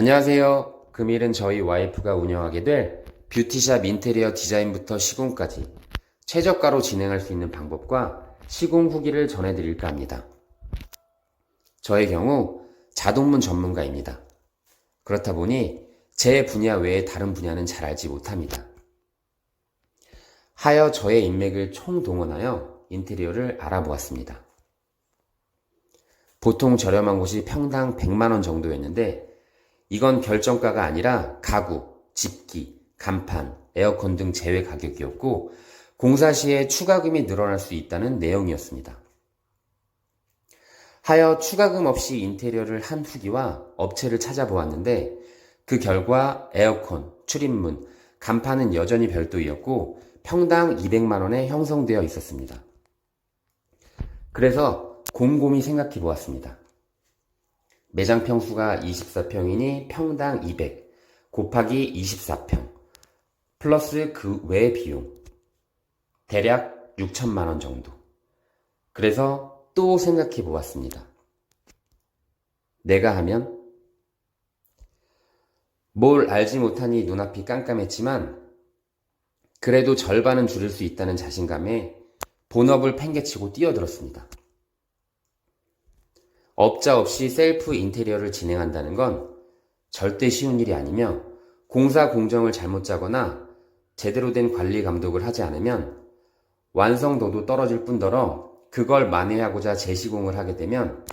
안녕하세요. 금일은 저희 와이프가 운영하게 될 뷰티샵 인테리어 디자인부터 시공까지 최저가로 진행할 수 있는 방법과 시공 후기를 전해드릴까 합니다. 저의 경우 자동문 전문가입니다. 그렇다 보니 제 분야 외에 다른 분야는 잘 알지 못합니다. 하여 저의 인맥을 총동원하여 인테리어를 알아보았습니다. 보통 저렴한 곳이 평당 100만원 정도였는데 이건 결정가가 아니라 가구, 집기, 간판, 에어컨 등 제외 가격이었고 공사 시에 추가금이 늘어날 수 있다는 내용이었습니다. 하여 추가금 없이 인테리어를 한 후기와 업체를 찾아보았는데 그 결과 에어컨, 출입문, 간판은 여전히 별도이었고 평당 200만원에 형성되어 있었습니다. 그래서 곰곰이 생각해 보았습니다. 매장 평수가 24평이니 평당 200 곱하기 24평 플러스 그 외 비용 대략 6천만 원 정도. 그래서 또 생각해 보았습니다. 내가 하면 뭘 알지 못하니 눈앞이 깜깜했지만 그래도 절반은 줄일 수 있다는 자신감에 본업을 팽개치고 뛰어들었습니다. 업자 없이 셀프 인테리어를 진행한다는 건 절대 쉬운 일이 아니며 공사 공정을 잘못 짜거나 제대로 된 관리 감독을 하지 않으면 완성도도 떨어질 뿐더러 그걸 만회하고자 재시공을 하게 되면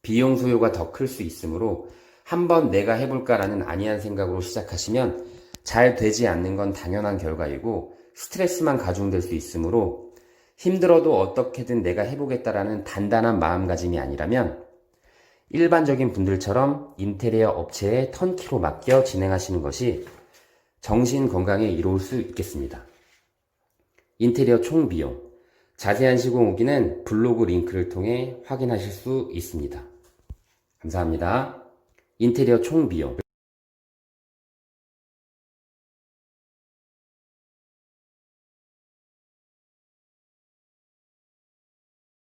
비용 소요가 더 클 수 있으므로 한번 내가 해볼까라는 안이한 생각으로 시작하시면 잘 되지 않는 건 당연한 결과이고 스트레스만 가중될 수 있으므로 힘들어도 어떻게든 내가 해보겠다라는 단단한 마음가짐이 아니라면 일반적인 분들처럼 인테리어 업체에 턴키로 맡겨 진행하시는 것이 정신 건강에 이로울 수 있겠습니다. 인테리어 총 비용, 자세한 시공 후기는 블로그 링크를 통해 확인하실 수 있습니다. 감사합니다. 인테리어 총 비용,